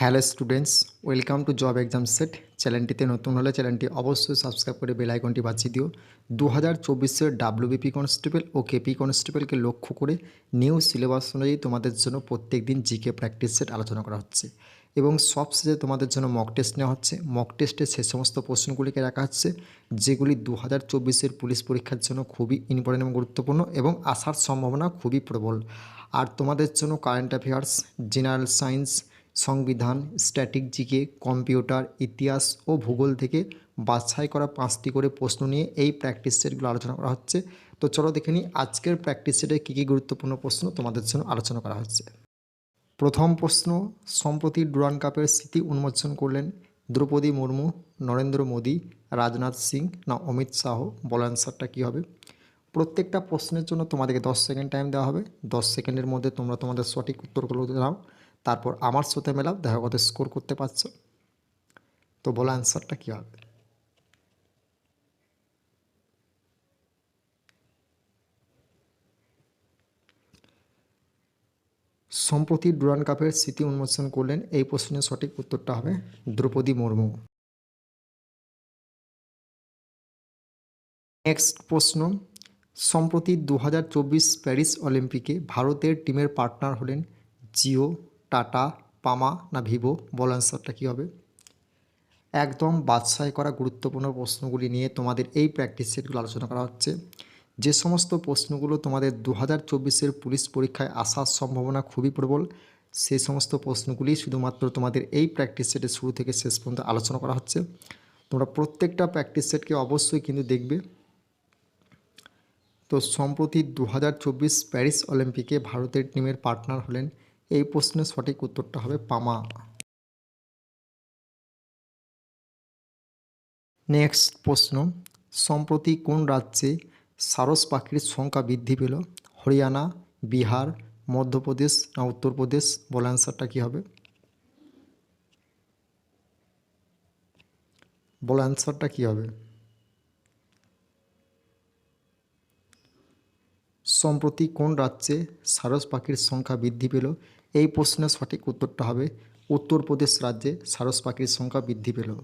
Hello students, welcome to job exam set. চ্যানেলটিতে নতুন হলে চ্যানেলটি অবশ্যই সাবস্ক্রাইব করে বেল আইকনটি বাজিয়ে দিও। দু হাজার চব্বিশের ডাব্লিউবিপি কনস্টেবল ও কেপি কনস্টেবলকে লক্ষ্য করে নিউ সিলেবাস অনুযায়ী তোমাদের জন্য প্রত্যেক দিন জিকে প্র্যাকটিস সেট আলোচনা করা হচ্ছে এবং সবশেষে তোমাদের জন্য মক টেস্ট নেওয়া হচ্ছে। মক টেস্টে সে সমস্ত প্রশ্নগুলিকে রাখা হচ্ছে, যেগুলি দু হাজার চব্বিশের পুলিশ পরীক্ষার জন্য খুবই ইম্পর্টেন্ট এবং গুরুত্বপূর্ণ এবং আসার সম্ভাবনা খুবই প্রবল। আর তোমাদের জন্য কারেন্ট অ্যাফেয়ার্স জেনারেল সায়েন্স সংবিধান, স্ট্যাটিক জিকে, কম্পিউটার, ইতিহাস ও ভূগোল থেকে বাছাই করা পাঁচটি করে প্রশ্ন নিয়ে এই প্র্যাকটিস সেটগুলো আলোচনা করা হচ্ছে। তো চলো দেখে নিই আজকের প্র্যাকটিস সেটে কী কী গুরুত্বপূর্ণ প্রশ্ন তোমাদের জন্য আলোচনা করা হচ্ছে। প্রথম প্রশ্ন, সম্প্রতি ডুরান কাপের স্মৃতি উন্মোচন করলেন দ্রৌপদী মুর্মু, নরেন্দ্র মোদী, রাজনাথ সিং না অমিত শাহ, বল অ্যান্সারটা কী হবে? প্রত্যেকটা প্রশ্নের জন্য তোমাদেরকে দশ সেকেন্ড টাইম দেওয়া হবে। দশ সেকেন্ডের মধ্যে তোমরা তোমাদের সঠিক উত্তরগুলো দাও। তারপর আমার সাথে মেলাও, দেখা কত স্কোর করতে পারছ। তো বলো অ্যান্সারটা কী হবে? সম্প্রতি ডুরান কাপের স্মৃতি উন্মোচন করলেন, এই প্রশ্নের সঠিক উত্তরটা হবে দ্রৌপদী মুর্মু। নেক্সট প্রশ্ন, সম্প্রতি দু হাজার চব্বিশ প্যারিস অলিম্পিকে ভারতের টিমের পার্টনার হলেন জিও টাটা, পামা, না ভিভো, বল অ্যান্সারটা কী হবে? একদম বাছাই করা গুরুত্বপূর্ণ প্রশ্নগুলি নিয়ে তোমাদের এই প্র্যাকটিস সেটগুলো আলোচনা করা হচ্ছে। যে সমস্ত প্রশ্নগুলো তোমাদের দু হাজার চব্বিশের পুলিশ পরীক্ষায় আসার সম্ভাবনা খুবই প্রবল সেই সমস্ত প্রশ্নগুলি শুধুমাত্র তোমাদের এই প্র্যাকটিস সেটের শুরু থেকে শেষ পর্যন্ত আলোচনা করা হচ্ছে। তোমরা প্রত্যেকটা প্র্যাকটিস সেটকে অবশ্যই কিন্তু দেখবে। তো সম্প্রতি দু হাজার চব্বিশ প্যারিস অলিম্পিকে ভারতের টিমের পার্টনার হলেন এই প্রশ্নের সঠিক উত্তরটা হবে পামা। নেক্সট প্রশ্ন, সম্প্রতি কোন রাজ্যে সারস পাখির সংখ্যা বৃদ্ধি পেল? হরিয়ানা, বিহার, মধ্যপ্রদেশ না উত্তরপ্রদেশ? বল অ্যান্সারটা কী হবে? বল অ্যান্সারটা কী হবে? সম্প্রতি কোন রাজ্যে সারস পাখির সংখ্যা বৃদ্ধি পেল? এই প্রশ্নের সঠিক উত্তরটা হবে, উত্তরপ্রদেশ রাজ্যে সারস পাখির সংখ্যা বৃদ্ধি পেল।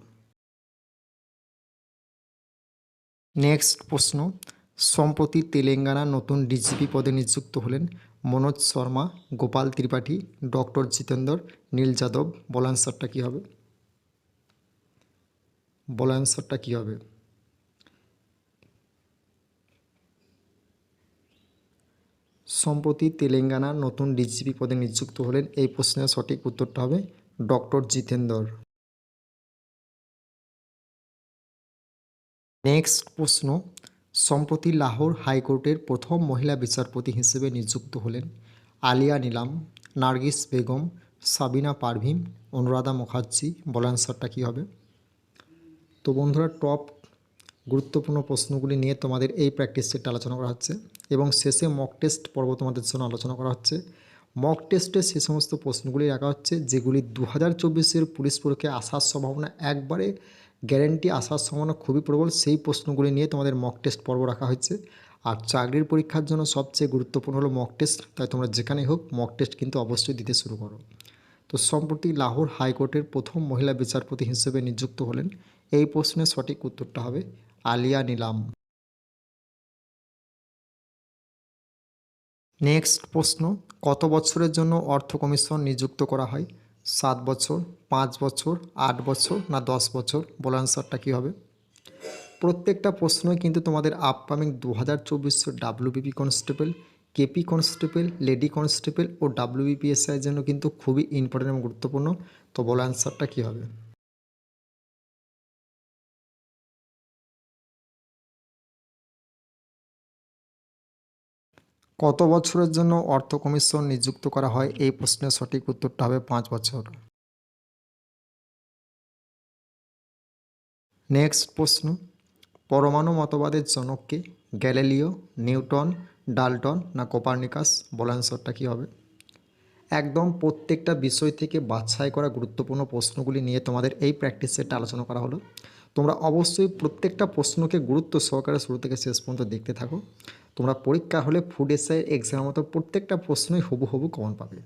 নেক্সট প্রশ্ন, সম্প্রতি তেলেঙ্গানা নতুন ডিজিপি পদে নিযুক্ত হলেন মনোজ শর্মা, গোপাল ত্রিপাঠী, ডক্টর জিতেন্দর, নীল যাদব, বল অ্যান্সারটা কী হবে? বল অ্যান্সারটা কী হবে? সম্প্রতি তেলেঙ্গানার নতুন ডিজিপি পদে নিযুক্ত হলেন। এই প্রশ্নের সঠিক উত্তরটা হবে ডক্টর জিতেন্দর। নেক্সট প্রশ্ন, সম্প্রতি লাহোর হাইকোর্টের প্রথম মহিলা বিচারপতি হিসেবে নিযুক্ত হলেন আলিয়া নিলাম, নার্গিস বেগম, সাবিনা পারভিন, অনুরাধা মুখার্জি। বল অ্যান্সারটা কী হবে? তো বন্ধুরা, টপ গুরুত্বপূর্ণ প্রশ্নগুলি নিয়ে তোমাদের এই প্র্যাকটিস সেটটা আলোচনা করা হচ্ছে এবং শেষে মক টেস্ট পর্ব তোমাদের জন্য আলোচনা করা হচ্ছে। মক টেস্টে সে সমস্ত প্রশ্নগুলি রাখা হচ্ছে যেগুলি দু হাজার চব্বিশের পুলিশ পরীক্ষায় আসার সম্ভাবনা একবারে গ্যারেন্টি আসার সম্ভাবনা খুবই প্রবল, সেই প্রশ্নগুলি নিয়ে তোমাদের মক টেস্ট পর্ব রাখা হয়েছে আর চাকরির পরীক্ষার জন্য সবচেয়ে গুরুত্বপূর্ণ হলো মক টেস্ট তাই তোমরা যেখানেই হোক মক টেস্ট কিন্তু অবশ্যই দিতে শুরু করো। তো সম্প্রতি লাহোর হাইকোর্টের প্রথম মহিলা বিচারপতি হিসেবে নিযুক্ত হলেন, এই প্রশ্নের সঠিক উত্তরটা হবে আলিয়া নিলাম। নেক্সট প্রশ্ন, কত বছরের জন্য অর্থ কমিশন নিযুক্ত করা হয়? সাত বছর, পাঁচ বছর, আট বছর না দশ বছর? বল অ্যান্সারটা কী হবে? প্রত্যেকটা প্রশ্নই কিন্তু তোমাদের আপকামিং দু হাজার চব্বিশের WBP constable KP constable lady constable ও ডাব্লিউবিপিএসআইয়ের জন্য কিন্তু খুবই ইম্পর্টেন্ট এবং গুরুত্বপূর্ণ। তো বল অ্যান্সারটা কী হবে? কত বছরের জন্য অর্থ কমিশন নিযুক্ত করা হয়? এই প্রশ্নের সঠিক উত্তরটা হবে পাঁচ বছর। নেক্সট প্রশ্ন। পরমাণু মতবাদের জনককে গ্যালিলিও, নিউটন, ডালটন না কোপার্নিকাস? বল অ্যান্সারটা কী হবে? একদম প্রত্যেকটা বিষয় থেকে বাছাই করা গুরুত্বপূর্ণ প্রশ্নগুলি নিয়ে তোমাদের এই প্র্যাকটিস সেটটা আলোচনা করা হলো। তোমরা অবশ্যই প্রত্যেকটা প্রশ্নকে গুরুত্ব সহকারে শুরু থেকে শেষ পর্যন্ত দেখতে থাকো। তোমরা পরীক্ষা হলে ফুড এসআই এক্সামের মতো প্রত্যেকটা প্রশ্নই হবু কমন পাবে।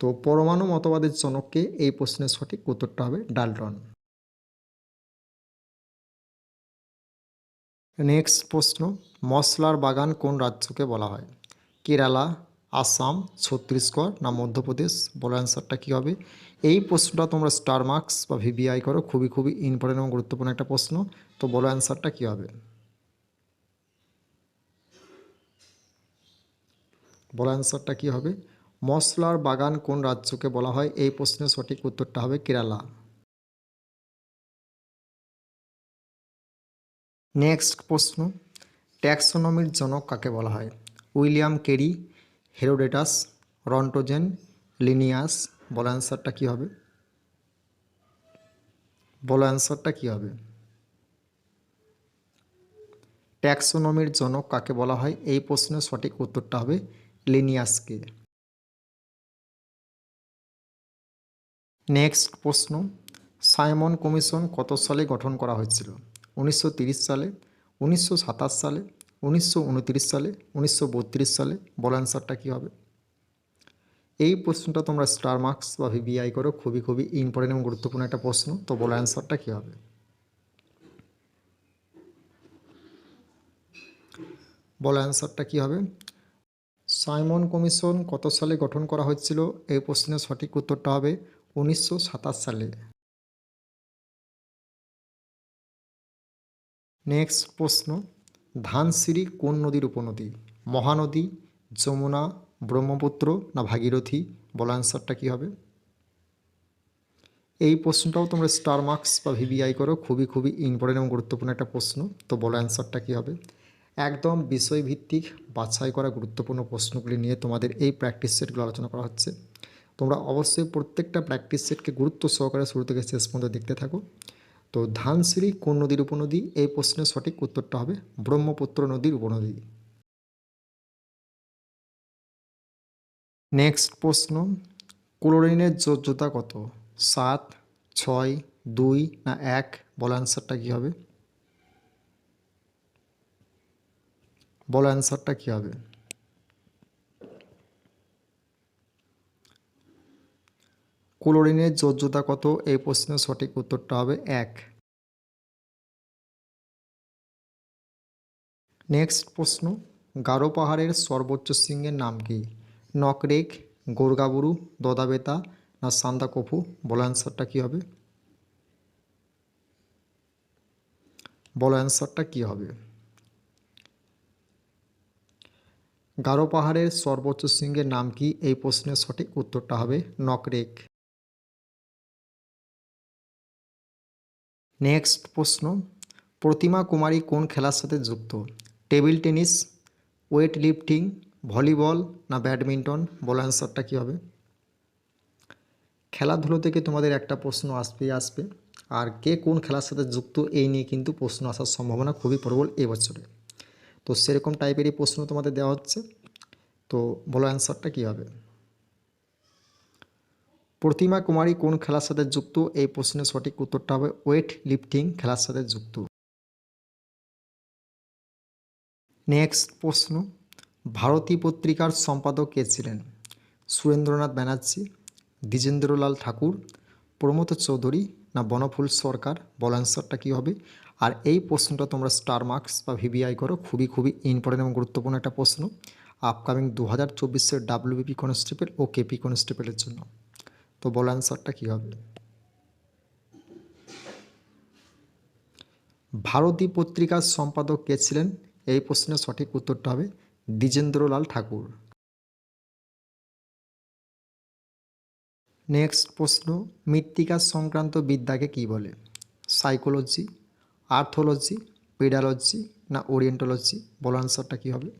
তো পরমাণু মতবাদের জনককে এই প্রশ্নের সঠিক উত্তরটা হবে ডালটন। নেক্সট প্রশ্ন, মশলার বাগান কোন রাজ্যকে বলা হয়? কেরালা, আসাম, ছত্তিশগড় না মধ্যপ্রদেশ? বলো অ্যান্সারটা কী হবে? এই প্রশ্নটা তোমরা স্টার মার্কস বা ভিবিআই করো, খুবই খুবই ইম্পর্টেন্ট এবং গুরুত্বপূর্ণ একটা প্রশ্ন। তো বলো অ্যান্সারটা কী হবে? বলো অ্যান্সারটা কী হবে? মশলার বাগান কোন রাজ্যকে বলা হয়? এই প্রশ্নের সঠিক উত্তরটা হবে কেরালা। নেক্সট প্রশ্ন, ট্যাক্সোনমির জনক কাকে বলা হয়? William Carey, Herodotus, Roentgen, Linnaeus. বলো অ্যান্সারটা কী হবে? বলো অ্যান্সারটা কী হবে? ট্যাক্সোনমির জনক কাকে বলা হয়? এই প্রশ্নের সঠিক উত্তরটা হবে লিনিয়াসকে। নেক্সট প্রশ্ন, সাইমন কমিশন কত সালে গঠন করা হয়েছিল? উনিশশো সালে, উনিশশো সাতাশ সালে, উনিশশো উনত্রিশ সালে, উনিশশো বত্রিশ সালে, বল অ্যান্সারটা কী হবে? এই প্রশ্নটা তোমরা স্টার মার্কস বা ভিবিআই করো, খুবই খুবই ইম্পর্টেন্ট এবং গুরুত্বপূর্ণ একটা প্রশ্ন, তো বলো অ্যান্সারটা কী হবে? বলো অ্যান্সারটা কী হবে? সাইমন কমিশন কত সালে গঠন করা হয়েছিল? এই প্রশ্নের সঠিক উত্তরটা হবে উনিশশো সাতাশ সালে। নেক্সট প্রশ্ন, ধানসিঁড়ি কোন নদীর উপনদী? মহানদী, যমুনা, ব্রহ্মপুত্র না ভাগীরথী? বলো অ্যান্সারটা কী হবে? এই প্রশ্নটাও তোমরা স্টার মার্কস বা ভিবিআই করো, খুবই খুবই ইম্পর্টেন্ট এবং গুরুত্বপূর্ণ একটা প্রশ্ন, তো বলো অ্যান্সারটা কী হবে? একদম বিষয়ভিত্তিক বাছাই করা গুরুত্বপূর্ণ প্রশ্নগুলি নিয়ে তোমাদের এই প্র্যাকটিস সেটগুলো আলোচনা করা হচ্ছে। তোমরা অবশ্যই প্রত্যেকটা প্র্যাকটিস সেটকে গুরুত্ব সহকারে শুরু থেকে শেষ পর্যন্ত দেখতে থাকো। তো ধানসিঁড়ি কোন নদীর উপনদী? এই প্রশ্নের সঠিক উত্তরটা হবে ব্রহ্মপুত্র নদীর উপনদী। নেক্সট প্রশ্ন, ক্লোরিনের যোজ্যতা কত? সাত, ছয়, দুই না এক? বলো অ্যান্সারটা কী হবে? বলো অ্যান্সারটা কী হবে? ক্লোরিনের যোজ্যতা কত? এই প্রশ্নের সঠিক উত্তরটা হবে এক। নেক্সট প্রশ্ন, গারো পাহাড়ের সর্বোচ্চ সিংহের নাম কি? নকরেক, গোরগাবুরু, দদাবেতা না সান্দাকফু? বলো অ্যান্সারটা কী হবে? বলো অ্যান্সারটা কী হবে? গারো পাহাড়ের সর্বোচ্চ সিংহের নাম কি? এই প্রশ্নের সঠিক উত্তরটা হবে নকরেক। নেক্সট প্রশ্ন, প্রতিমা কুমারী কোন খেলার সাথে যুক্ত? Table tennis, weight lifting, volleyball না ব্যাডমিন্টন? বলো অ্যান্সারটা কী হবে? খেলাধুলো থেকে তোমাদের একটা প্রশ্ন আসবেই আসবে। আর কে কোন খেলার সাথে যুক্ত? এই নিয়ে কিন্তু প্রশ্ন আসার সম্ভাবনা খুবই প্রবল এবছরে তো সেরকম টাইপেরই প্রশ্ন তোমাদের দেওয়া হচ্ছে। তো বলো অ্যান্সারটা কী হবে? প্রতিমা কুমারী কোন খেলার সাথে যুক্ত? এই প্রশ্নের সঠিক উত্তরটা হবে ওয়েট লিফটিং খেলার সাথে যুক্ত। নেক্সট প্রশ্ন, ভারতী পত্রিকার সম্পাদক কে ছিলেন? সুরেন্দ্রনাথ ব্যানার্জি, দ্বিজেন্দ্রলাল ঠাকুর, প্রমোদ চৌধুরী না বনফুল সরকার, বল অ্যান্সারটা কী হবে? আর এই প্রশ্নটা তোমরা স্টার মার্কস বা ভিবিআই করো, খুবই খুবই ইম্পর্টেন্ট এবং গুরুত্বপূর্ণ একটা প্রশ্ন আপকামিং দু হাজার চব্বিশের ডাব্লিউবিপি কনস্টেবল ও কেপি কনস্টেবলের জন্য। তো বল অ্যান্সারটা কী হবে? ভারতী পত্রিকার সম্পাদক কে ছিলেন? এই প্রশ্নের সঠিক উত্তরটা হবে দ্বিজেন্দ্রলাল ঠাকুর। নেক্সট প্রশ্ন, মৃত্তিকা সংক্রান্ত বিদ্যাকে কি বলে? সাইকোলজি আর্থোলজি পেডালজি না ওরিয়েন্টোলজি বলো আনসারটা কী হবে?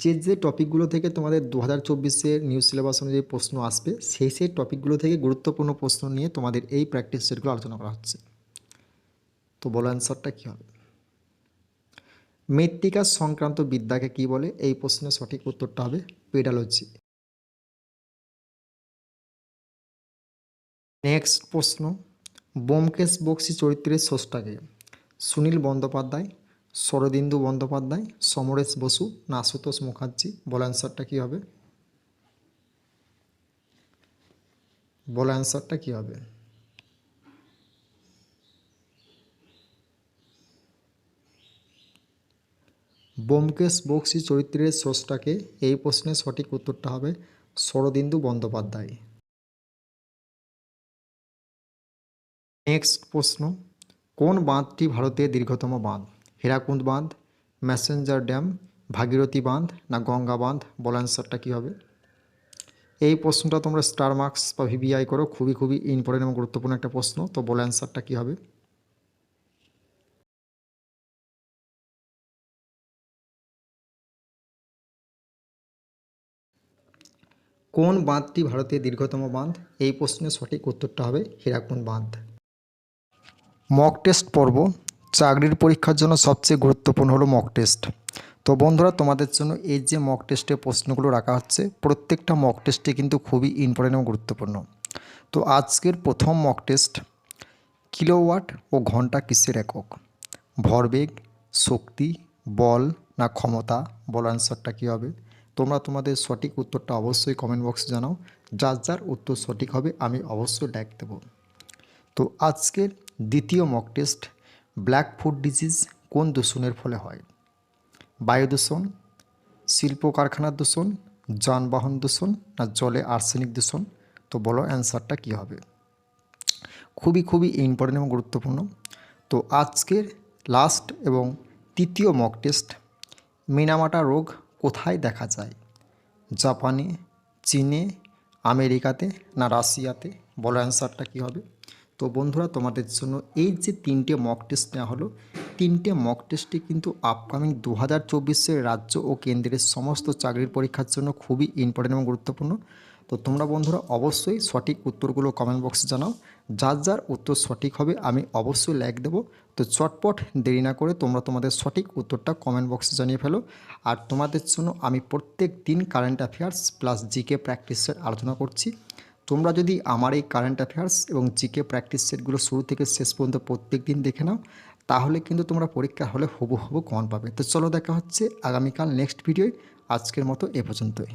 যে যে টপিকগুলো থেকে তোমাদের দু হাজার চব্বিশের নিউজ সিলেবাস অনুযায়ী প্রশ্ন আসবে, সেই সেই টপিকগুলো থেকে গুরুত্বপূর্ণ প্রশ্ন নিয়ে তোমাদের এই প্র্যাকটিস সেটগুলো আলোচনা করা হচ্ছে। তো বলো অ্যান্সারটা কী হবে? মৃত্তিকা সংক্রান্ত বিদ্যাকে কি বলে? এই প্রশ্নের সঠিক উত্তরটা হবে পেডালজি নেক্সট প্রশ্ন বোমকেশ বক্সি চরিত্রের স্রষ্টাকে সুনীল বন্দ্যোপাধ্যায়, শরদিন্দু বন্দ্যোপাধ্যায়, সমরেশ বসু না আশুতোষ মুখার্জি? বল অ্যান্সারটা কী হবে? বলো অ্যান্সারটা কী হবে? ব্যোমকেশ বক্সি চরিত্রের স্রষ্টাকে এই প্রশ্নের সঠিক উত্তরটা হবে শরদিন্দু বন্দ্যোপাধ্যায়। নেক্সট প্রশ্ন, কোন বাঁধটি ভারতের দীর্ঘতম বাঁধ? হীরাকুন্দ বাঁধ, ম্যাসেঞ্জার ড্যাম, ভাগীরথী বাঁধ না গঙ্গা বাঁধ? বল অ্যান্সারটা কী হবে? এই প্রশ্নটা তোমরা স্টার মার্কস বা ভিভিআই করো, খুবই খুবই ইম্পর্টেন্ট এবং গুরুত্বপূর্ণ একটা প্রশ্ন, তো বল অ্যান্সারটা কী হবে? কোন বাঁধটি ভারতের দীর্ঘতম বাঁধ? এই প্রশ্নের সঠিক উত্তরটা হবে হীরাকুন্দ বাঁধ। মক টেস্ট পর্ব চাকরির পরীক্ষার জন্য সবচেয়ে গুরুত্বপূর্ণ হলো মক টেস্ট তো বন্ধুরা, তোমাদের জন্য এই যে মক টেস্টের প্রশ্নগুলো রাখা হচ্ছে, প্রত্যেকটা মক টেস্টে কিন্তু খুবই ইম্পর্টেন্ট এবং গুরুত্বপূর্ণ। তো আজকের প্রথম মক টেস্ট কিলোওয়াট ও ঘণ্টা কিসের একক? ভরবেগ, শক্তি, বল না ক্ষমতা? বল অ্যান্সারটা কী হবে? তোমরা তোমাদের সঠিক উত্তরটা অবশ্যই কমেন্ট বক্সে জানাও। যার যার উত্তর সঠিক হবে, আমি অবশ্যই লাইক দেবো। তো আজকের দ্বিতীয় mock test black foot disease কোন দূষণের ফলে হয়? বায়ু দূষণ শিল্প কারখানার দূষণ, যানবাহন দূষণ না জলে আর্সেনিক দূষণ? তো বলো অ্যান্সারটা কী হবে? খুবই খুবই ইম্পর্টেন্ট এবং গুরুত্বপূর্ণ। তো আজকের লাস্ট এবং তৃতীয় মক টেস্ট মিনামাটা রোগ কোথায় দেখা যায়? জাপানে, চীনে, আমেরিকাতে না রাশিয়াতে? বলো অ্যান্সারটা কী হবে? তো বন্ধুরা, তোমাদের জন্য এই যে তিনটে মক টেস্ট নেওয়া হলো, তিনটে মক টেস্টটি কিন্তু আপকামিং দু হাজার চব্বিশের রাজ্য ও কেন্দ্রের সমস্ত চাকরির পরীক্ষার জন্য খুবই ইম্পর্টেন্ট এবং গুরুত্বপূর্ণ। তো তোমরা বন্ধুরা, অবশ্যই সঠিক উত্তরগুলো কমেন্ট বক্সে জানাও। যার যার উত্তর সঠিক হবে, আমি অবশ্যই লাইক দেবো। তো চটপট দেরি না করে তোমরা তোমাদের সঠিক উত্তরটা কমেন্ট বক্সে জানিয়ে ফেলো। আর তোমাদের জন্য আমি প্রত্যেক দিন কারেন্ট অ্যাফেয়ার্স প্লাস জিকে প্র্যাকটিসের আলোচনা করছি। তোমরা যদি আমার এই কারেন্ট অ্যাফেয়ার্স এবং জিকে প্র্যাকটিস সেটগুলো শুরু থেকে শেষ পর্যন্ত প্রত্যেক দিন দেখে নাও, তাহলে কিন্তু তোমরা পরীক্ষা হলে হবু হবু কমন পাবে। তো চলো দেখা হচ্ছে আগামীকাল নেক্সট ভিডিওয় আজকের মতো এ পর্যন্তই।